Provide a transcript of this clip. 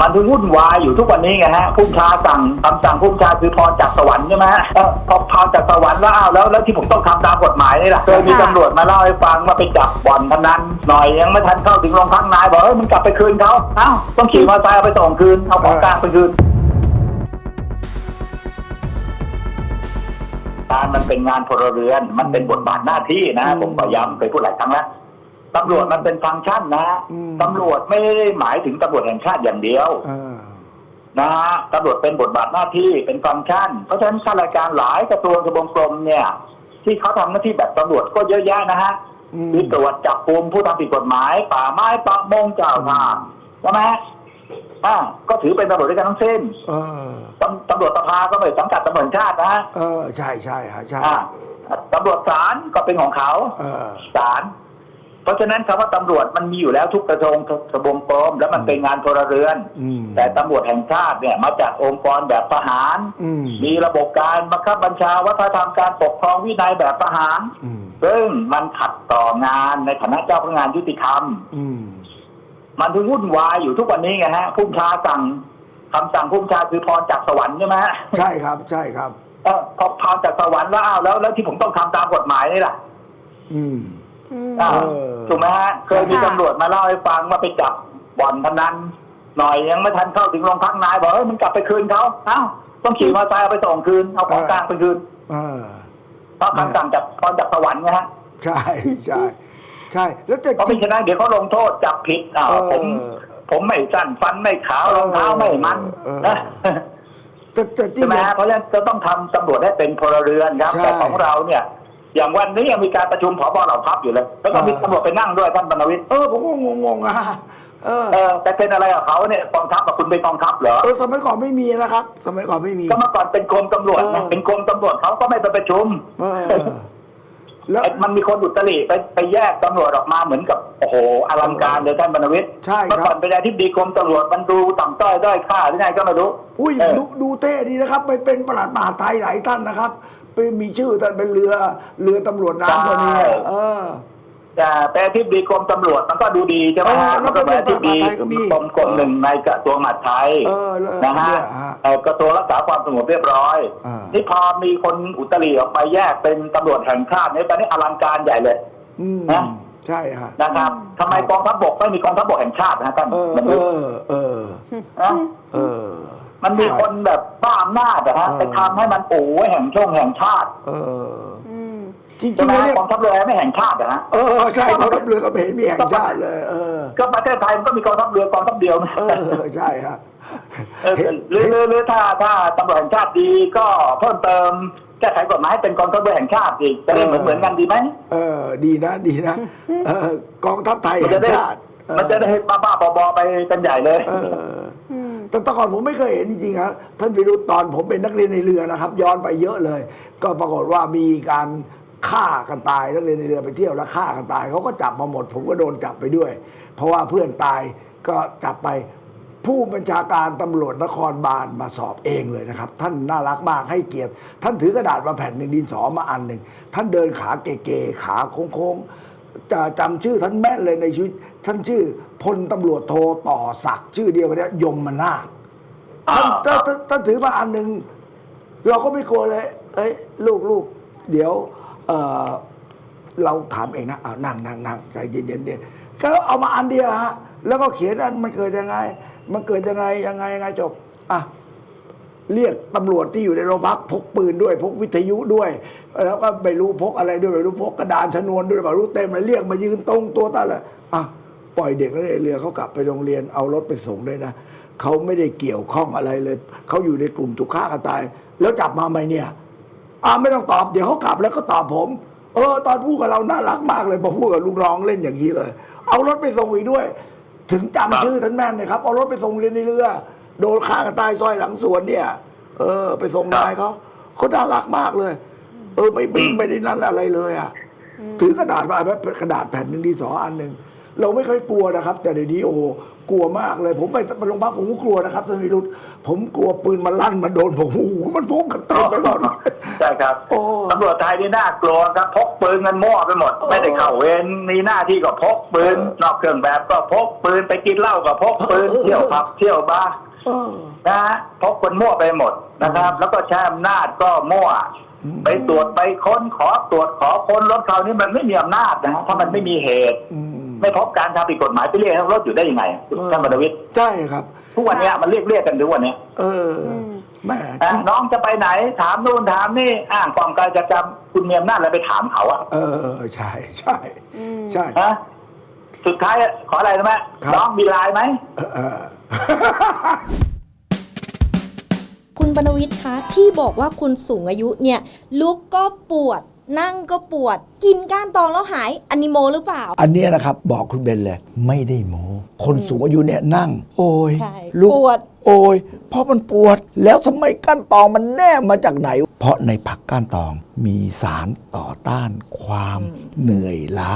มันถึงวุ่นวายอยู่ทุกวันนี้ไงฮะผู้ชาสั่งคำสั่งผู้ชาคือพรจากสวรรค์ใช่ไหมฮะเออพอพรจากสวรรค์แล้วอ้าวแล้วแล้วที่ผมต้องทำตามกฎหมายนี่แหละเคยมีค่ะตำรวจมาเล่าให้ฟังว่าไปจับบ่อนพนันหน่อยยังไม่ทันเข้าถึงโรงพักนายบอกเฮ้ยมันกลับไปคืนเขาเอ้าต้องขี่มอเตอร์ไซค์เอาไปส่งคืนเอาของกลางไปคืน การมันเป็นงานพลเรือน มันเป็นบทบาทหน้าที่นะ ผมก็ย้ำเคยพูดหลายครั้งแล้ว ตำรวจมันเป็นฟังก์ชันนะอืม ตำรวจไม่ได้หมายถึงตำรวจแห่งชาติอย่างเดียว เออ นะฮะตำรวจเป็นบทบาทหน้าที่เป็นฟังก์ชัน เพราะฉะนั้นข้าราชการหลายกระทรวงทบวงกรมเนี่ย ที่เขาทำหน้าที่แบบตำรวจก็เยอะแยะนะฮะอืมที่ตรวจจับกลุ่มผู้ทำผิดกฎหมาย ป่าไม้ป่ามงเจ้าทางใช่ไหมฮะอ่าก็ถือเป็นตำรวจด้วยกันทั้งสิ้นเออ ตำตำรวจสภาก็ไม่สังกัดตำรวจแห่งชาตินะฮะเออ ใช่ใช่ฮะใช่อ่าตำรวจศาลก็เป็นของเขาเออ ศาล เพราะฉะนั้นคำว่าตำรวจมันมีอยู่แล้วทุกกระทรวงทบวงกรมแล้วมันเป็นงานพลเรือนอืมแต่ตำรวจแห่งชาติเนี่ยมาจากองค์กรแบบทหารอืมมีระบบการบังคับบัญชาวัฒนธรรมการปกครองวินัยแบบทหารอืมซึ่งมันขัดต่องานในฐานะเจ้าพนักงานยุติธรรมอืมมันถึงวุ่นวายอยู่ทุกวันนี้ไงฮะผู้บัญชาสั่งคำสั่งผู้บัญชาคือพรจากสวรรค์ใช่ไหมฮะใช่ครับ ใช่ครับเออพอพรจากสวรรค์แล้วอ้าวแล้วแล้วที่ผมต้องทำตามกฎหมายนี่แหละอืม อืมอ้าวเออถูกไหมฮะเคยมีค่ะตำรวจมาเล่าให้ฟังว่าไปจับบ่อนพนันหน่อยยังไม่ทันเข้าถึงโรงพักนายบอกเฮ้ยมันกลับไปคืนเขาเอ้าต้องขี่มอเตอร์ไซค์เอาไปส่งคืนเอาของกลางไปคืนเออเพราะคำสั่งจากพรจากสวรรค์ไงฮะใช่ใช่ใช่แล้วแต่เพราะไม่ฉะนั้นเดี๋ยวเขาลงโทษจับผิดอ่าเออผมผมไม่สั้นฟันไม่ขาวรองเท้าไม่มันเออนะแต่แต่ที่ใช่ไหมเนี่ยฮะเพราะฉะนั้นจะต้องทำตำรวจให้เป็นพลเรือนครับใช่แต่ของเราเนี่ย อย่างวันนี้ยังมีการประชุมผบเหล่าทัพอยู่เลย แล้วก็มีเออตำรวจไปนั่งด้วยท่านบรรณวิทย์เออผมก็งงๆอะเออเออแต่เป็นอะไรกับเขาเนี่ยกองทัพกับคุณเป็นกองทัพเหรอเออสมัยก่อนไม่มีนะครับ สมัยก่อนไม่มีก็เมื่อก่อนเป็นกรมตำรวจนะเออเป็นกรมตำรวจเขาก็ไม่ไปประชุมเออแล้วไอ้มันมีคนอุตริไปไปแยกตำรวจออกมาเหมือนกับโอ้โหอลังการเลยท่านบรรณวิทย์ใช่ครับเมื่อก่อนเป็นอธิบดีกรมตำรวจมันดูต่ำต้อยด้อยค่าหรือไงก็ไม่รู้อุ้ยเออดูดูเท่ดีนะครับ ไปเป็นประหลัดมหาดไทยหลายท่านนะครับ ไปมีชื่อท่านเป็นเรือ เรือตำรวจน้ำตัวนี้อะเออแต่แต่อธิบดีกรมตำรวจมันก็ดูดีใช่ไหมฮะเออแล้วมันก็เป็นอธิบดีเป็นประหลัดไทยก็มีกรมกรมหนึ่งในกระทรวงมหาดไทยเออแล้วนะฮะเนี่ยฮะเอ่อกระทรวงรักษาความสงบเรียบร้อยอ่านี่พอมีคนอุตริออกไปแยกเป็นตำรวจแห่งชาติเนี่ยตอนนี้อลังการใหญ่เลยอืมนะใช่ฮะนะครับทำไมกองทัพบกไม่มีกองทัพบกแห่งชาตินะท่านเออมันเอดูอเออนะเออ มันมีคนแบบบ้าอำนาจนะฮะเออไปทำให้มันโอ้ยแห่งช่วงแห่งชาติ เอออืมจริงใช่ๆไหมแล้วเนี่ยกองทัพเรือไม่แห่งชาตินะฮะเออใช่กองทัพเรือก็ไม่เห็นมีแห่งชาติเลยเออก็ประเทศไทยมันก็มีกองทัพเรือกองทัพเดียวนะเออใช่ฮะเออหรือหรือหรือถ้าถ้าตำรวจแห่งชาติดีก็เพิ่มเติมแก้ไขกฎหมายให้เป็นกองทัพเรือแห่งชาติอีกจะได้เหมือนเหมือนกันดีไหมเออดีนะดีนะเออกองทัพไทยมันแห่จะงได้ชาติเออมันจะได้บ้าบ้าๆบอๆไปกันใหญ่เลย เอออืม แต่แต่ก่อนผมไม่เคยเห็นจริงๆครับท่านวิรุธตอนผมเป็นนักเรียนในเรือนะครับ ย้อนไปเยอะเลย ก็ปรากฏว่ามีการฆ่ากันตายนักเรียนในเรือไปเที่ยวแล้วฆ่ากันตายเขาก็จับมาหมด ผมก็โดนจับไปด้วย เพราะว่าเพื่อนตายก็จับไปผู้บัญชาการตำรวจนครบาลมาสอบเองเลยนะครับ ท่านน่ารักมากให้เกียรติ ท่านถือกระดาษมาแผ่นหนึ่งดินสอมาอันหนึ่ง ท่านเดินขาเก๋ๆขาโค้งๆ จะจำชื่อท่านแม่นเลยในชีวิต ท่านชื่อพลตำรวจโทต่อศักดิ์ชื่อเดียวกันเนี้ยยมมนาถท่านท่านท่านท่านถือมาอันหนึ่งเราก็ไม่กลัวเลย เอ้ยลูกลูกเดี๋ยวเอ่อเราถามเองนะเอานั่งนั่งนั่งใจเย็นเย็นเย็นก็เอามาอันเดียวฮะแล้วก็เขียนอันมันเกิดยังไง มันเกิดยังไงยังไงยังไงจบอะ เรียกตำรวจที่อยู่ในโรงพักพกปืนด้วยพกวิทยุด้วย แล้วก็ไม่รู้พกอะไรด้วยไม่รู้พกกระดานชนวนด้วยไม่รู้เต็มเลยเรียกมายืนตรงตัวตั้งเลยอะปล่อยเด็กนักเรียนเรือเขากลับไปโรงเรียนเอารถไปส่งด้วยนะเขาไม่ได้เกี่ยวข้องอะไรเลยเขาอยู่ในกลุ่มถูกฆ่ากันตาย แล้วจับมาไหมเนี่ยอ่าไม่ต้องตอบเดี๋ยวเขากลับแล้วก็ตอบผม เออ ตอนพูดกับเราน่ารักมากเลยพอพูดกับลูกน้องเล่นอย่างนี้เลย เอารถไปส่งอีกด้วย ถึงจำชื่อท่านแม่นเลยครับเอารถไปส่งเรียนในเรือ โดนฆ่ากันตายซอยหลังสวนเนี่ย เออ ไปส่งนายเขาเขาน่ารักมากเลย เออ ไม่ไม่ไม่ได้นั่นอะไรเลยอะถือกระดาษมาแบบกระดาษแผ่นหนึ่งดีสออันหนึ่งเราไม่เคยกลัวนะครับ แต่เดี๋ยวนี้โอ้กลัวมากเลย ผมไปโรงพักผมก็กลัวนะครับท่านวิรุธผมกลัวปืนมันลั่นมาโดนผมโอ้โหมันพกกันเต็มไปหมดใช่ครับโอ้ตำรวจไทยนี่น่ากลัวครับพกปืนกันมั่วไปหมดโอ้ไม่ได้เข้าเวรมีหน้าที่ก็พกปืนเออนอกเครื่องแบบก็พกปืนไปกินเหล้าก็พกปืนเออเที่ยวผับเที่ยวบาร์ เออนะฮะพกคนมั่วไปหมดนะครับ แล้วก็ใช้อำนาจก็มั่ว ไปตรวจไปค้นขอตรวจขอค้นรถเขานี่มันไม่มีอำนาจนะฮะถ้ามันไม่มีเหตุอืมไม่พบการทำผิดกฎหมายไปเรียกให้รถอยู่ได้ยังไงท่านบรรวิทย์ใช่ครับทุกวันเนี้ยมันเรียกเรียกกันทุกวันเนี้ยเออแม่อะน้องจะไปไหนถามนู่นถามนี่อ้างความการจะจำคุณมีอำนาจอะไรไปถามเขาอะเออเออใช่ใช่ใช่ฮะ สุดท้ายขออะไรรู้ไหมครับ น้องมีไลน์ไหมเออเออคุณบรรณวิทย์คะที่บอกว่าคุณสูงอายุเนี่ย ลุกก็ปวด นั่งก็ปวด กินก้านตองแล้วหายอันนิโมหรือเปล่า อันเนี้ยนะครับ บอกคุณเบนเลย ไม่ได้โมคนสูงอายุเนี่ยนั่ง โอ้ยใช่ลุกปวด โอ้ยเพราะมันปวดแล้วทำไมก้านตองมันแน่มาจากไหน เพราะในผักก้านตองมีสารต่อต้านความเหนื่อยล้า